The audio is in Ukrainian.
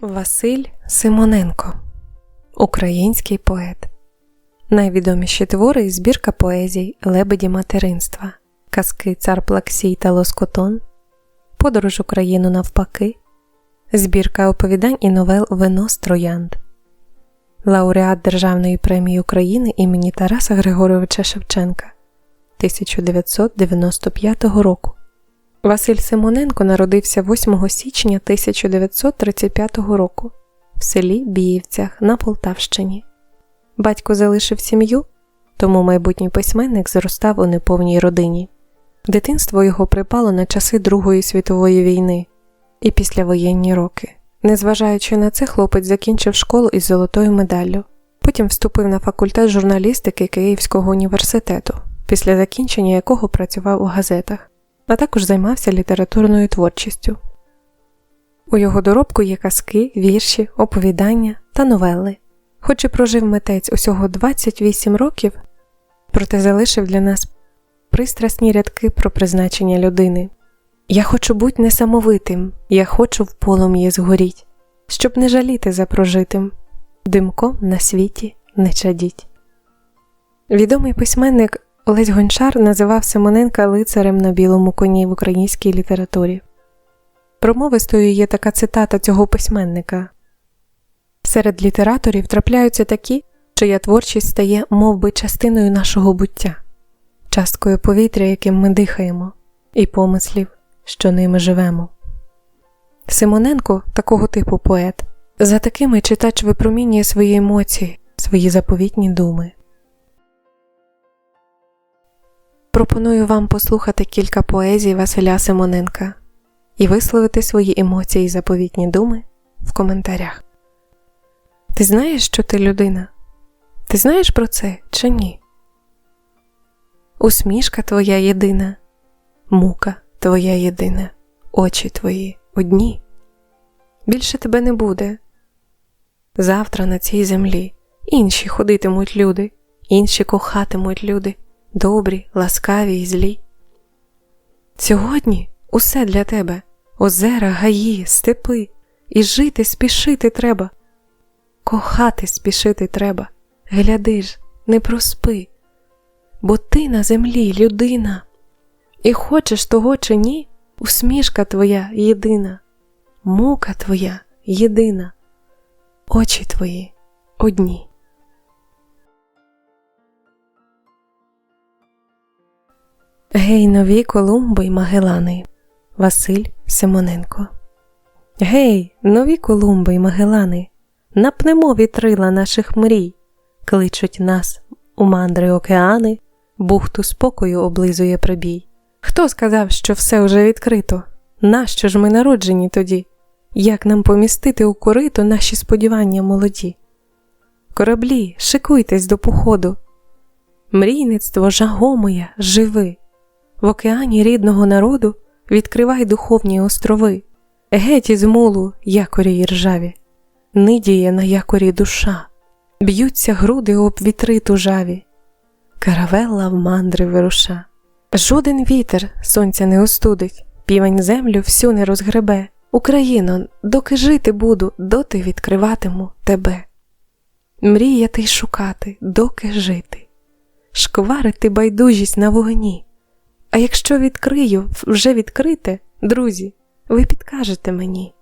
Василь Симоненко. Український поет. Найвідоміші твори і збірка поезій Лебеді материнства, Казки Цар Плаксій та Лоскотон, Подорож Україну навпаки, Збірка оповідань і новел Вино з Троянд, Лауреат Державної премії України імені Тараса Григоровича Шевченка. 1995 року. Василь Симоненко народився 8 січня 1935 року в селі Біївцях на Полтавщині. Батько залишив сім'ю, тому майбутній письменник зростав у неповній родині. Дитинство його припало на часи Другої світової війни і післявоєнні роки. Незважаючи на це, хлопець закінчив школу із золотою медаллю. Потім вступив на факультет журналістики Київського університету, після закінчення якого працював у газетах а також займався літературною творчістю. У його доробку є казки, вірші, оповідання та новели. Хоч і прожив митець усього 28 років, проте залишив для нас пристрасні рядки про призначення людини. Я хочу бути несамовитим, я хочу в полум'ї згоріть, щоб не жаліти за прожитим, димком на світі не чадіть. Відомий письменник Олесь Гончар називав Симоненка лицарем на білому коні в українській літературі. Промовистою є така цитата цього письменника Серед літераторів трапляються такі, чия творчість стає мов би, частиною нашого буття, часткою повітря, яким ми дихаємо, і помислів, що ними живемо. Симоненко такого типу поет. За такими читач випромінює свої емоції, свої заповітні думи. Пропоную вам послухати кілька поезій Василя Симоненка і висловити свої емоції і заповітні думи в коментарях. Ти знаєш, що ти людина? Ти знаєш про це чи ні? Усмішка твоя єдина, мука твоя єдина, очі твої одні. Більше тебе не буде. Завтра на цій землі інші ходитимуть люди, інші кохатимуть люди добрі, ласкаві і злі. Сьогодні усе для тебе. Озера, гаї, степи, і жити спішити треба, кохати спішити треба, гляди ж, не проспи, бо ти на землі людина, і хочеш того чи ні, усмішка твоя єдина, мука твоя єдина, очі твої одні. Гей, нові Колумби й Магелани Василь Симоненко. Гей, нові Колумби й Магелани, напнемо вітрила наших мрій, кличуть нас у мандри океани, бухту спокою облизує прибій. Хто сказав, що все вже відкрито? Нащо ж ми народжені тоді? Як нам помістити у корито наші сподівання молоді? Кораблі, шикуйтесь до походу. Мрійництво жагомоя живи в океані рідного народу відкривай духовні острови, геть із мулу якорі й ржаві, нидіє на якорі душа, б'ються груди об вітри тужаві, каравелла в мандри вируша. Жоден вітер сонця не остудить, півень землю всю не розгребе. Україно, доки жити буду, доти відкриватиму тебе. Мріяти й шукати, доки жити, шкварити байдужість на вогні. А якщо відкрию вже відкрите, друзі, ви підкажете мені.